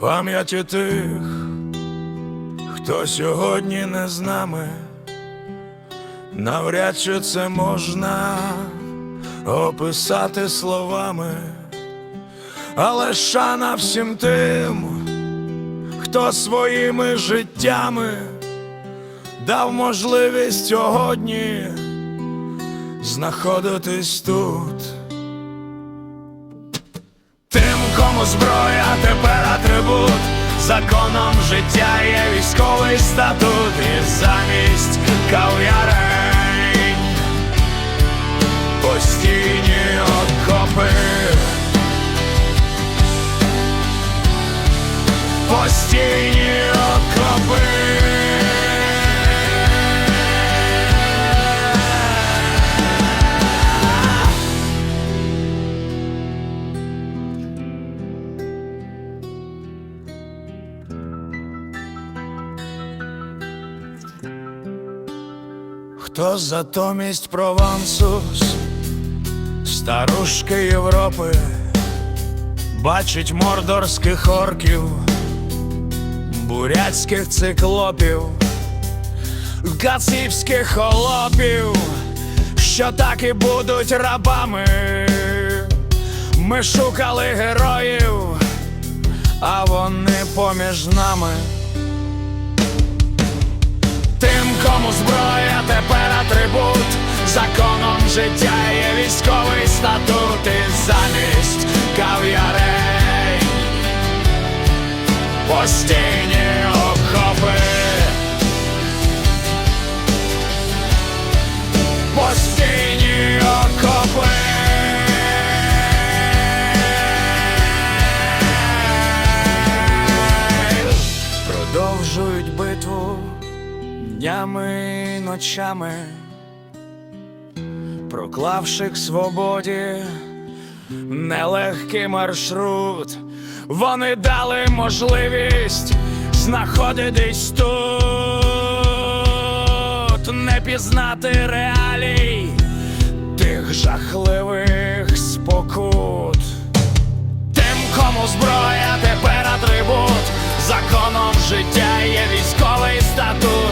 пам'яті тих, хто сьогодні не з нами, навряд чи це можна описати словами, але шана всім тим, хто своїми життями дав можливість сьогодні знаходитись тут. Тим, кому зброя тепер атрибут, законом життя є військовий статут. І замість кав'ярень постійні окопи, постійні Хто затомість Провансус, старушки Європи, бачить мордорських орків, бурятських циклопів, гацівських холопів, що так і будуть рабами. Ми шукали героїв, а вони поміж нами. Кому зброя тепер атрибут, законом життя є військовий статут і замість кав'ярей постійні окопи. Постійні окопи. Продовжують битву днями ночами, проклавши к свободі нелегкий маршрут, вони дали можливість знаходитись тут, не пізнати реалій тих жахливих спокут. Тим, кому зброя тепер атрибут, законом життя є військовий статут